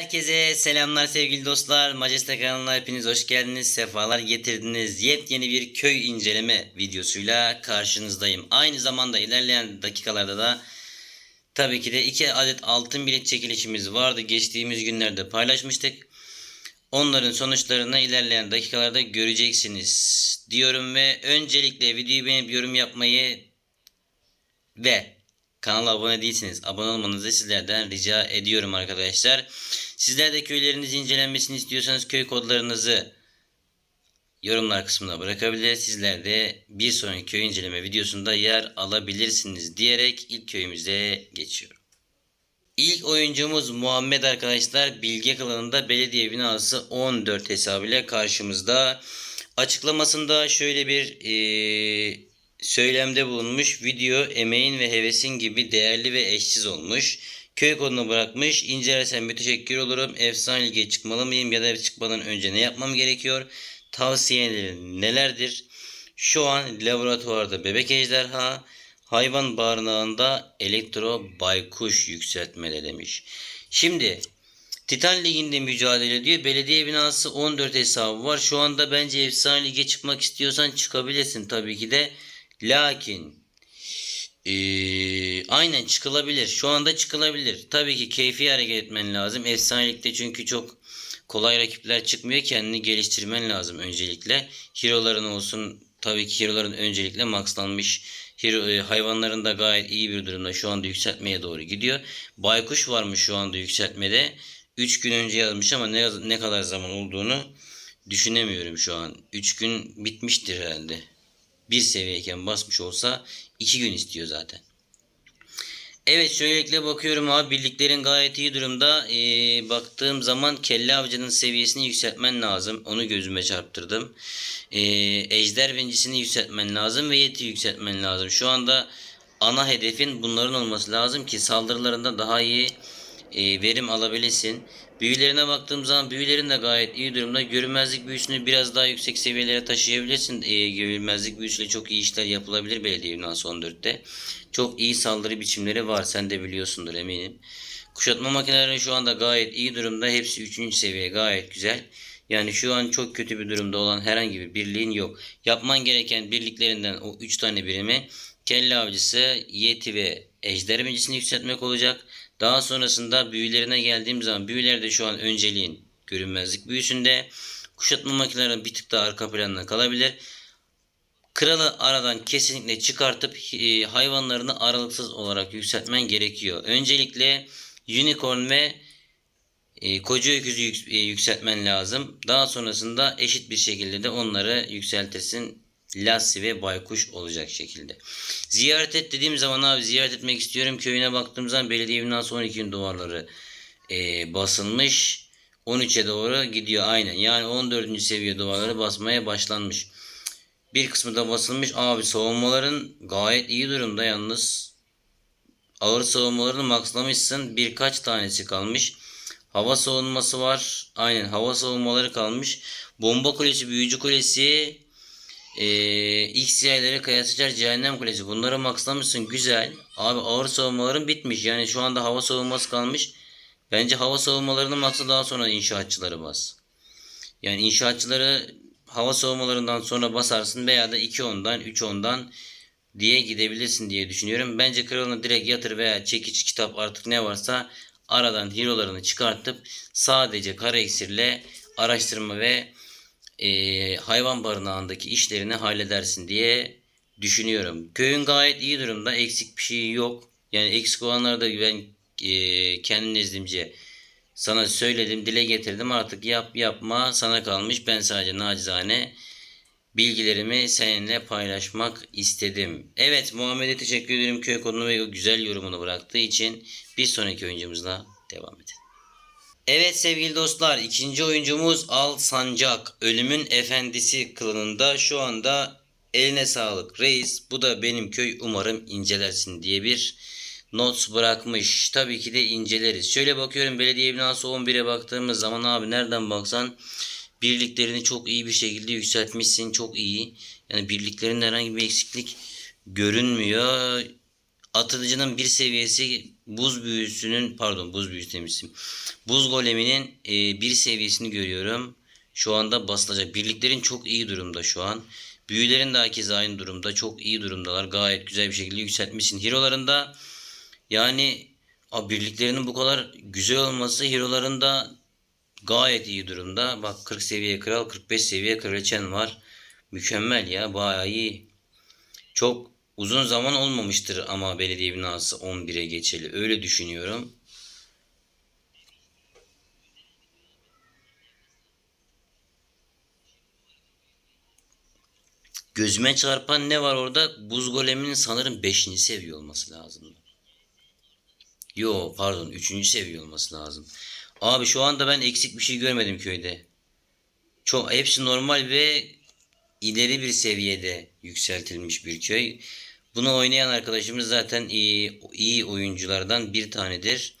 Herkese selamlar sevgili dostlar. Majeste kanalına hepiniz hoş geldiniz. Sefalar getirdiniz. Yepyeni bir köy inceleme videosuyla karşınızdayım. Aynı zamanda ilerleyen dakikalarda da tabii ki de iki adet altın bilet çekilişimiz vardı. Geçtiğimiz günlerde paylaşmıştık. Onların sonuçlarını ilerleyen dakikalarda göreceksiniz diyorum ve öncelikle videoyu beğenip yorum yapmayı ve kanala abone değilseniz abone olmanızı sizlerden rica ediyorum arkadaşlar. Sizler de köyleriniz incelenmesini istiyorsanız köy kodlarınızı yorumlar kısmına bırakabilir. Sizler de bir sonraki köy inceleme videosunda yer alabilirsiniz diyerek ilk köyümüze geçiyorum. İlk oyuncumuz Muhammed arkadaşlar Bilge Kalanı'nda belediye binası 14 hesabıyla karşımızda. Açıklamasında şöyle bir eee, söylemde bulunmuş. Video emeğin ve hevesin gibi değerli ve eşsiz olmuş. Köy kodunu bırakmış. İncelersen müteşekkir olurum. Efsane lige çıkmalı mıyım ya da çıkmadan önce ne yapmam gerekiyor? Tavsiyelerin nelerdir? Şu an laboratuvarda bebek ejderha, hayvan barınağında elektro baykuş yükseltmeli demiş. Şimdi Titan Ligi'nde mücadele ediyor. Belediye binası 14 hesabı var. Şu anda bence efsane lige çıkmak istiyorsan çıkabilirsin tabii ki de. Lakin eee, aynen çıkılabilir. Şu anda çıkılabilir. Tabii ki keyfi hareket etmen lazım. Efsanelikte çünkü çok kolay rakipler çıkmıyor. Kendini geliştirmen lazım öncelikle. Hero'ların olsun. Tabii ki hero'ların öncelikle maxlanmış. Hero, e, hayvanların da gayet iyi bir durumda. Şu anda yükseltmeye doğru gidiyor. Baykuş varmış şu anda yükseltmede. 3 gün önce yazmış ama ne, ne kadar zaman olduğunu düşünemiyorum şu an. 3 gün bitmiştir herhalde. Bir seviyeyken basmış olsa 2 gün istiyor zaten. Evet şöylelikle bakıyorum abi birliklerin gayet iyi durumda. Ee, baktığım zaman kelle avcının seviyesini yükseltmen lazım. Onu gözüme çarptırdım. Ee, ejder vencisini yükseltmen lazım ve yeti yükseltmen lazım. Şu anda ana hedefin bunların olması lazım ki saldırılarında daha iyi e, verim alabilesin. Büyülerine baktığım zaman büyülerin de gayet iyi durumda. Görünmezlik büyüsünü biraz daha yüksek seviyelere taşıyabilirsin. E, görünmezlik büyüsüyle çok iyi işler yapılabilir belediye binası 14'te. Çok iyi saldırı biçimleri var. Sen de biliyorsundur eminim. Kuşatma makineleri şu anda gayet iyi durumda. Hepsi 3. seviye gayet güzel. Yani şu an çok kötü bir durumda olan herhangi bir birliğin yok. Yapman gereken birliklerinden o 3 tane birimi kelle avcısı, yeti ve ejder birincisini yükseltmek olacak. Daha sonrasında büyülerine geldiğim zaman büyüler de şu an önceliğin görünmezlik büyüsünde. Kuşatma makineleri bir tık daha arka planda kalabilir. Kralı aradan kesinlikle çıkartıp e, hayvanlarını aralıksız olarak yükseltmen gerekiyor. Öncelikle unicorn ve e, koca öküzü e, yükseltmen lazım. Daha sonrasında eşit bir şekilde de onları yükseltirsin. Lassi ve baykuş olacak şekilde. Ziyaret et dediğim zaman abi ziyaret etmek istiyorum. Köyüne baktığım zaman belediye binası 12 duvarları e, basılmış. 13'e doğru gidiyor aynen. Yani 14. seviye duvarları basmaya başlanmış. Bir kısmı da basılmış. Abi savunmaların gayet iyi durumda yalnız. Ağır savunmalarını maxlamışsın. Birkaç tanesi kalmış. Hava savunması var. Aynen hava savunmaları kalmış. Bomba kulesi, büyücü kulesi, ee, X yayları, kaya sıçar, cehennem kulesi. Bunları maxlamışsın. Güzel. Abi ağır savunmaların bitmiş. Yani şu anda hava savunması kalmış. Bence hava savunmalarını maxla daha sonra inşaatçıları bas. Yani inşaatçıları hava savunmalarından sonra basarsın veya da 2 ondan 3 ondan diye gidebilirsin diye düşünüyorum. Bence kralını direkt yatır veya çekiç kitap artık ne varsa aradan hero'larını çıkartıp sadece kara iksirle araştırma ve e, hayvan barınağındaki işlerini halledersin diye düşünüyorum. Köyün gayet iyi durumda. Eksik bir şey yok. Yani eksik olanları da ben e, kendi nezdimce sana söyledim, dile getirdim. Artık yap yapma sana kalmış. Ben sadece nacizane bilgilerimi seninle paylaşmak istedim. Evet Muhammed'e teşekkür ederim köy kodunu ve güzel yorumunu bıraktığı için. Bir sonraki oyuncumuzla devam edelim. Evet sevgili dostlar ikinci oyuncumuz Al Sancak ölümün efendisi kılığında şu anda eline sağlık reis bu da benim köy umarım incelersin diye bir not bırakmış. Tabii ki de inceleriz. Şöyle bakıyorum belediye binası 11'e baktığımız zaman abi nereden baksan birliklerini çok iyi bir şekilde yükseltmişsin. Çok iyi. Yani birliklerinde herhangi bir eksiklik görünmüyor. Atıcının bir seviyesi buz büyüsünün pardon buz büyüsü demişim. Buz goleminin e, bir seviyesini görüyorum. Şu anda basılacak. Birliklerin çok iyi durumda şu an. Büyülerin de herkes aynı durumda. Çok iyi durumdalar. Gayet güzel bir şekilde yükseltmişsin. Hero'larında yani a, birliklerinin bu kadar güzel olması hero'ların da gayet iyi durumda. Bak 40 seviye kral 45 seviye kraliçen var. Mükemmel ya bayağı iyi. Çok uzun zaman olmamıştır ama belediye binası 11'e geçeli. Öyle düşünüyorum. Gözüme çarpan ne var orada? Buz goleminin sanırım 5. seviye olması lazım. Yo pardon 3. seviye olması lazım. Abi şu anda ben eksik bir şey görmedim köyde. Çok hepsi normal ve ileri bir seviyede yükseltilmiş bir köy. Bunu oynayan arkadaşımız zaten iyi, iyi oyunculardan bir tanedir.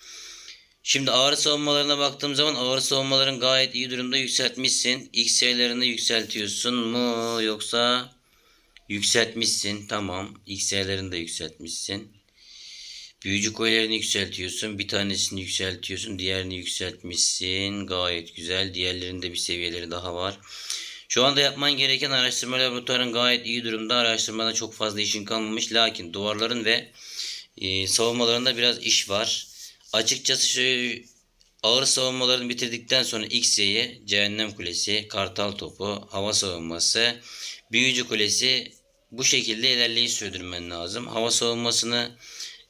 Şimdi ağır savunmalarına baktığım zaman ağır savunmaların gayet iyi durumda yükseltmişsin. X sayılarını yükseltiyorsun mu yoksa yükseltmişsin tamam. X sayılarını da yükseltmişsin. Büyücü koylarını yükseltiyorsun. Bir tanesini yükseltiyorsun. Diğerini yükseltmişsin. Gayet güzel. Diğerlerinde bir seviyeleri daha var. Şu anda yapman gereken araştırma laboratuvarın gayet iyi durumda. Araştırmada çok fazla işin kalmamış. Lakin duvarların ve e, savunmalarında biraz iş var. Açıkçası şu ağır savunmalarını bitirdikten sonra X'ye Cehennem Kulesi, Kartal Topu, Hava Savunması, Büyücü Kulesi bu şekilde ilerleyiş sürdürmen lazım. Hava savunmasını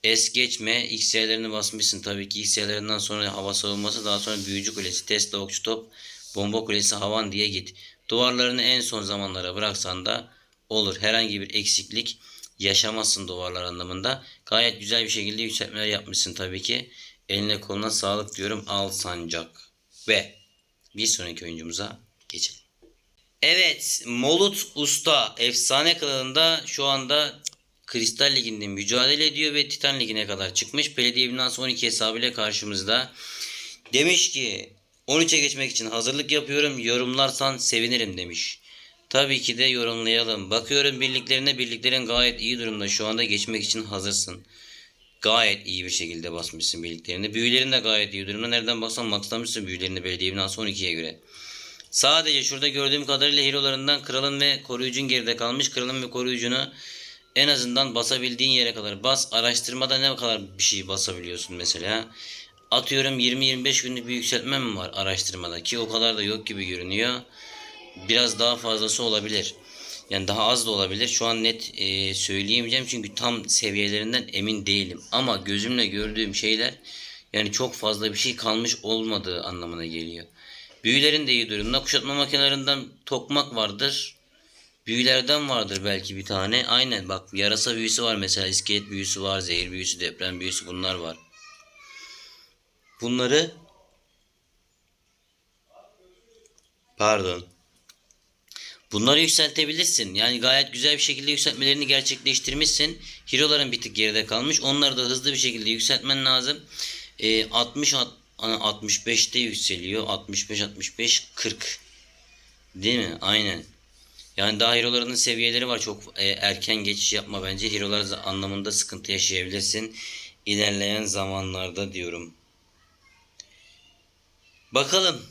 es geçme. X'lerini basmışsın. Tabii ki X'lerinden sonra hava savunması daha sonra Büyücü Kulesi, Tesla Okçu Top, Bomba Kulesi, Havan diye git. Duvarlarını en son zamanlara bıraksan da olur. Herhangi bir eksiklik yaşamazsın duvarlar anlamında. Gayet güzel bir şekilde yükseltmeler yapmışsın tabii ki. Eline koluna sağlık diyorum. Al sancak. Ve bir sonraki oyuncumuza geçelim. Evet, Molut Usta efsane kanalında şu anda Kristal Ligi'nde mücadele ediyor ve Titan Ligi'ne kadar çıkmış. Belediye binası 12 hesabıyla karşımızda. Demiş ki 13'e geçmek için hazırlık yapıyorum. Yorumlarsan sevinirim demiş. Tabii ki de yorumlayalım. Bakıyorum birliklerine birliklerin gayet iyi durumda. Şu anda geçmek için hazırsın. Gayet iyi bir şekilde basmışsın birliklerini. Büyülerin de gayet iyi durumda. Nereden baksan maxlamışsın büyülerini belediye binası 12'ye göre. Sadece şurada gördüğüm kadarıyla hero'larından kralın ve koruyucun geride kalmış. Kralın ve koruyucunu en azından basabildiğin yere kadar bas. Araştırmada ne kadar bir şey basabiliyorsun mesela. Atıyorum 20-25 günlük bir yükseltme mi var araştırmada ki o kadar da yok gibi görünüyor. Biraz daha fazlası olabilir. Yani daha az da olabilir. Şu an net e, söyleyemeyeceğim çünkü tam seviyelerinden emin değilim. Ama gözümle gördüğüm şeyler yani çok fazla bir şey kalmış olmadığı anlamına geliyor. Büyülerin de iyi durumda. Kuşatma makinelerinden tokmak vardır. Büyülerden vardır belki bir tane. Aynen bak yarasa büyüsü var mesela. iskelet büyüsü var. Zehir büyüsü, deprem büyüsü bunlar var. Bunları pardon. Bunları yükseltebilirsin. Yani gayet güzel bir şekilde yükseltmelerini gerçekleştirmişsin. Hero'ların bir tık geride kalmış. Onları da hızlı bir şekilde yükseltmen lazım. Ee, 60 65'te yükseliyor. 65 65 40. Değil mi? Aynen. Yani daha hero'larının seviyeleri var. Çok e, erken geçiş yapma bence. Hero'lar anlamında sıkıntı yaşayabilirsin. ilerleyen zamanlarda diyorum. Bakalım.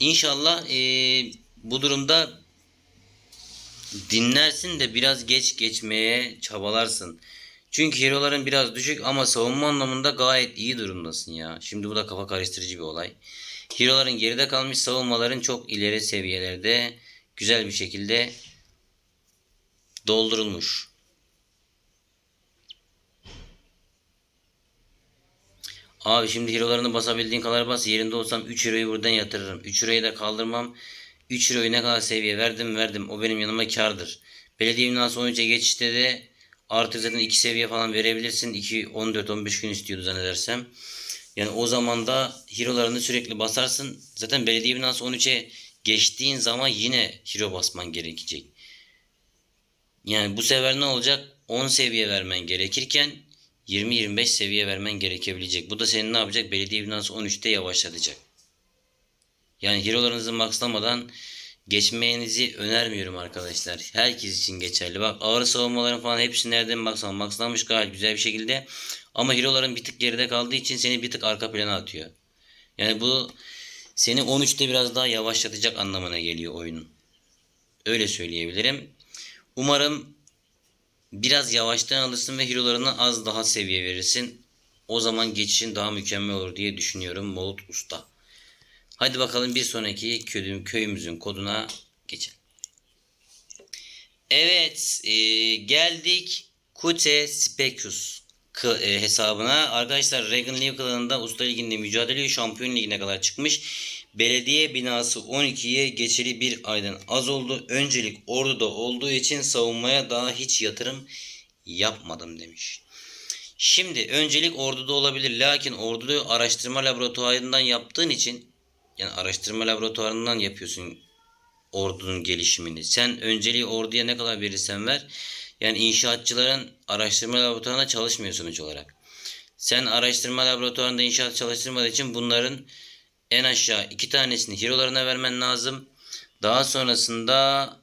İnşallah e, bu durumda dinlersin de biraz geç geçmeye çabalarsın. Çünkü hero'ların biraz düşük ama savunma anlamında gayet iyi durumdasın ya. Şimdi bu da kafa karıştırıcı bir olay. Hero'ların geride kalmış savunmaların çok ileri seviyelerde güzel bir şekilde doldurulmuş. Abi şimdi hero'larını basabildiğin kadar bas. Yerinde olsam 3 hero'yu buradan yatırırım. 3 hero'yu da kaldırmam. 3 hero'yu ne kadar seviye verdim verdim. O benim yanıma kardır. Belediye binası 13'e geçişte de artık zaten 2 seviye falan verebilirsin. 2 14-15 gün istiyordu zannedersem. Yani o zaman da hero'larını sürekli basarsın. Zaten belediye binası 13'e geçtiğin zaman yine hero basman gerekecek. Yani bu sefer ne olacak? 10 seviye vermen gerekirken 20-25 seviye vermen gerekebilecek. Bu da senin ne yapacak? Belediye binası 13'te yavaşlatacak. Yani hero'larınızı maxlamadan geçmenizi önermiyorum arkadaşlar. Herkes için geçerli. Bak ağır savunmaların falan hepsi nereden baksan maxlanmış gayet güzel bir şekilde. Ama hero'ların bir tık geride kaldığı için seni bir tık arka plana atıyor. Yani bu seni 13'te biraz daha yavaşlatacak anlamına geliyor oyunun. Öyle söyleyebilirim. Umarım biraz yavaştan alırsın ve hero'larına az daha seviye verirsin. O zaman geçişin daha mükemmel olur diye düşünüyorum Molut Usta. Hadi bakalım bir sonraki köyüm, köyümüzün koduna geçelim. Evet e, geldik Kute Spekus e, hesabına. Arkadaşlar Reagan League klanında Usta Ligi'nde mücadele Şampiyon Ligi'ne kadar çıkmış. Belediye binası 12'ye geçeli bir aydan az oldu. Öncelik orduda olduğu için savunmaya daha hiç yatırım yapmadım demiş. Şimdi öncelik orduda olabilir. Lakin orduyu araştırma laboratuvarından yaptığın için yani araştırma laboratuvarından yapıyorsun ordunun gelişimini. Sen önceliği orduya ne kadar verirsen ver. Yani inşaatçıların araştırma laboratuvarında çalışmıyor sonuç olarak. Sen araştırma laboratuvarında inşaat çalıştırmadığı için bunların en aşağı iki tanesini hero'larına vermen lazım. Daha sonrasında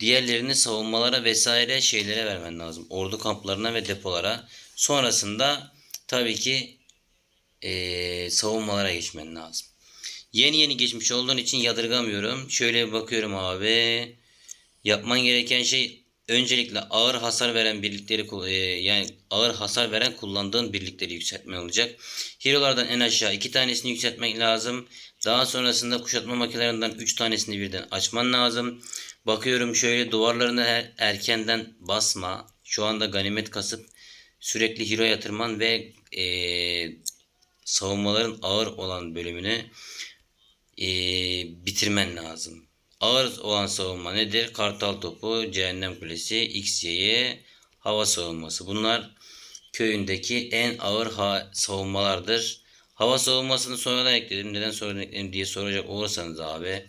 diğerlerini savunmalara vesaire şeylere vermen lazım. Ordu kamplarına ve depolara. Sonrasında tabii ki eee, savunmalara geçmen lazım. Yeni yeni geçmiş olduğun için yadırgamıyorum. Şöyle bir bakıyorum abi. Yapman gereken şey öncelikle ağır hasar veren birlikleri e, yani ağır hasar veren kullandığın birlikleri yükseltme olacak. Hero'lardan en aşağı iki tanesini yükseltmek lazım. Daha sonrasında kuşatma makinelerinden 3 tanesini birden açman lazım. Bakıyorum şöyle duvarlarını er- erkenden basma. Şu anda ganimet kasıp sürekli hero yatırman ve e, savunmaların ağır olan bölümünü e, bitirmen lazım. Ağır olan savunma nedir? Kartal topu, cehennem kulesi, XY'ye hava savunması. Bunlar köyündeki en ağır ha- savunmalardır. Hava savunmasını sonradan ekledim. Neden sonradan ekledim diye soracak olursanız abi.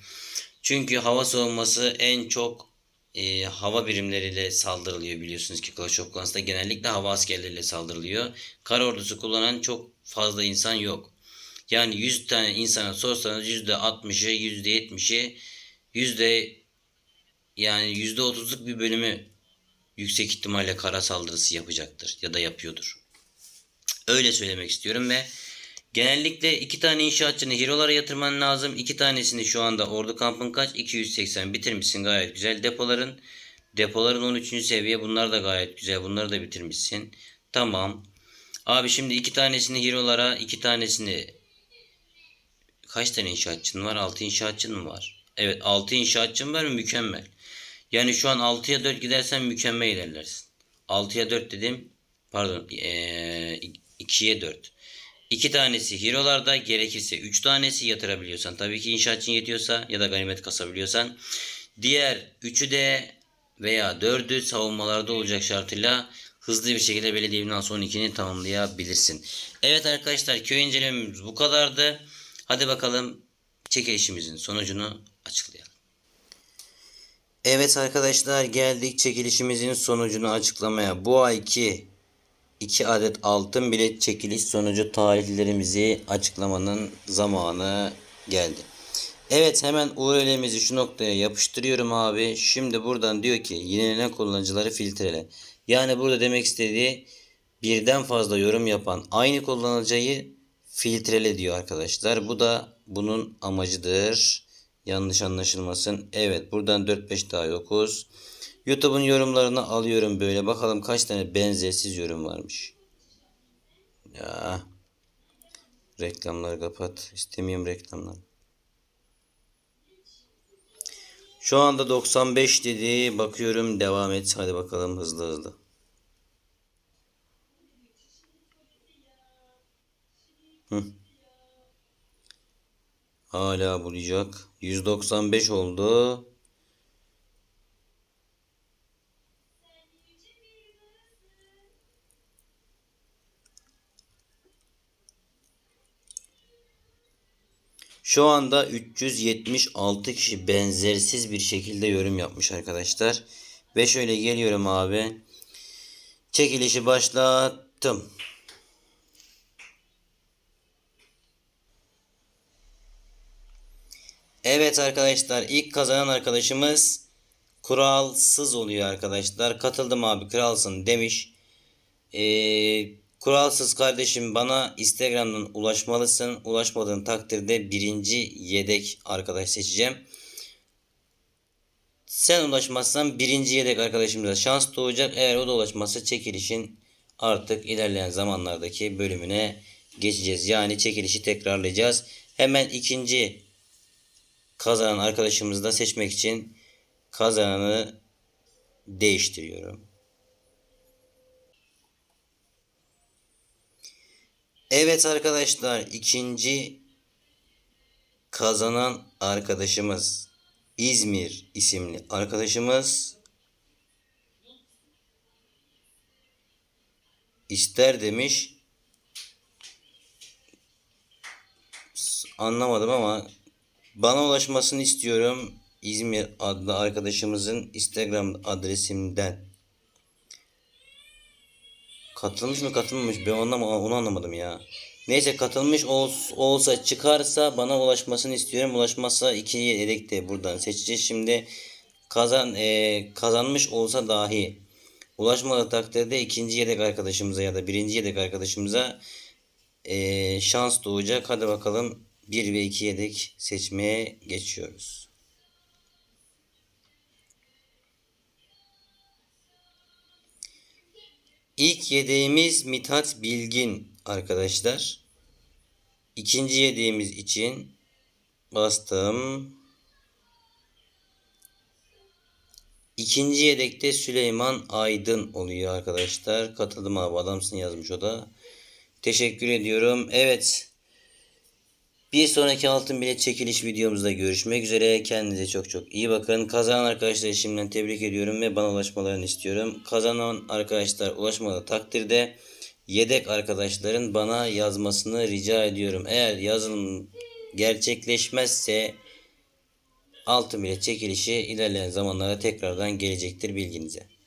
Çünkü hava savunması en çok e, hava birimleriyle saldırılıyor biliyorsunuz ki Clash of Clans'ta genellikle hava askerleriyle saldırılıyor. Kar ordusu kullanan çok fazla insan yok. Yani 100 tane insana sorsanız %60'ı, %70'i, yüzde yani %30'luk bir bölümü yüksek ihtimalle kara saldırısı yapacaktır ya da yapıyordur. Öyle söylemek istiyorum ve genellikle iki tane inşaatçını hero'lara yatırman lazım. İki tanesini şu anda ordu kampın kaç? 280 bitirmişsin gayet güzel. Depoların depoların 13. seviye bunlar da gayet güzel. Bunları da bitirmişsin. Tamam. Abi şimdi iki tanesini hero'lara, iki tanesini kaç tane inşaatçın var? 6 inşaatçın mı var? Evet 6 inşaatçın var mı? Mükemmel. Yani şu an 6'ya 4 gidersen mükemmel ilerlersin. 6'ya 4 dedim. Pardon. Ee, 2'ye 4. 2 tanesi hero'larda gerekirse 3 tanesi yatırabiliyorsan. Tabii ki inşaatçın yetiyorsa ya da ganimet kasabiliyorsan. Diğer 3'ü de veya 4'ü savunmalarda olacak şartıyla hızlı bir şekilde belediye binası 12'ni tamamlayabilirsin. Evet arkadaşlar köy incelememiz bu kadardı. Hadi bakalım çekilişimizin sonucunu açıklayalım. Evet arkadaşlar geldik çekilişimizin sonucunu açıklamaya. Bu ayki 2 adet altın bilet çekiliş sonucu tarihlerimizi açıklamanın zamanı geldi. Evet hemen URL'mizi şu noktaya yapıştırıyorum abi. Şimdi buradan diyor ki yenilenen kullanıcıları filtrele. Yani burada demek istediği birden fazla yorum yapan aynı kullanıcıyı filtrele diyor arkadaşlar. Bu da bunun amacıdır. Yanlış anlaşılmasın. Evet buradan 4-5 daha yokuz. YouTube'un yorumlarını alıyorum böyle. Bakalım kaç tane benzersiz yorum varmış. Ya. Reklamları kapat. İstemiyorum reklamları. Şu anda 95 dedi. Bakıyorum devam et. Hadi bakalım hızlı hızlı. Hı. Hala bulacak. 195 oldu. Şu anda 376 kişi benzersiz bir şekilde yorum yapmış arkadaşlar. Ve şöyle geliyorum abi. Çekilişi başlattım. Evet arkadaşlar ilk kazanan arkadaşımız kuralsız oluyor arkadaşlar. Katıldım abi kralsın demiş. Ee, kuralsız kardeşim bana Instagram'dan ulaşmalısın. Ulaşmadığın takdirde birinci yedek arkadaş seçeceğim. Sen ulaşmazsan birinci yedek arkadaşımıza şans doğacak. Eğer o da ulaşmazsa çekilişin artık ilerleyen zamanlardaki bölümüne geçeceğiz. Yani çekilişi tekrarlayacağız. Hemen ikinci kazanan arkadaşımızı da seçmek için kazananı değiştiriyorum. Evet arkadaşlar ikinci kazanan arkadaşımız İzmir isimli arkadaşımız ister demiş. Anlamadım ama bana ulaşmasını istiyorum. İzmir adlı arkadaşımızın Instagram adresimden. Katılmış mı katılmamış ben onu, onu anlamadım ya. Neyse katılmış ol- olsa çıkarsa bana ulaşmasını istiyorum. Ulaşmazsa iki yedek de buradan seçeceğiz. Şimdi kazan e, kazanmış olsa dahi ulaşmadığı takdirde ikinci yedek arkadaşımıza ya da birinci yedek arkadaşımıza e, şans doğacak. Hadi bakalım 1 ve 2 yedek seçmeye geçiyoruz. İlk yedeğimiz Mithat Bilgin arkadaşlar. İkinci yedeğimiz için bastım. İkinci yedekte Süleyman Aydın oluyor arkadaşlar. Katıldım abi adamsın yazmış o da. Teşekkür ediyorum. Evet. Bir sonraki altın bilet çekiliş videomuzda görüşmek üzere. Kendinize çok çok iyi bakın. Kazanan arkadaşları şimdiden tebrik ediyorum ve bana ulaşmalarını istiyorum. Kazanan arkadaşlar ulaşmadığı takdirde yedek arkadaşların bana yazmasını rica ediyorum. Eğer yazılım gerçekleşmezse altın bilet çekilişi ilerleyen zamanlarda tekrardan gelecektir bilginize.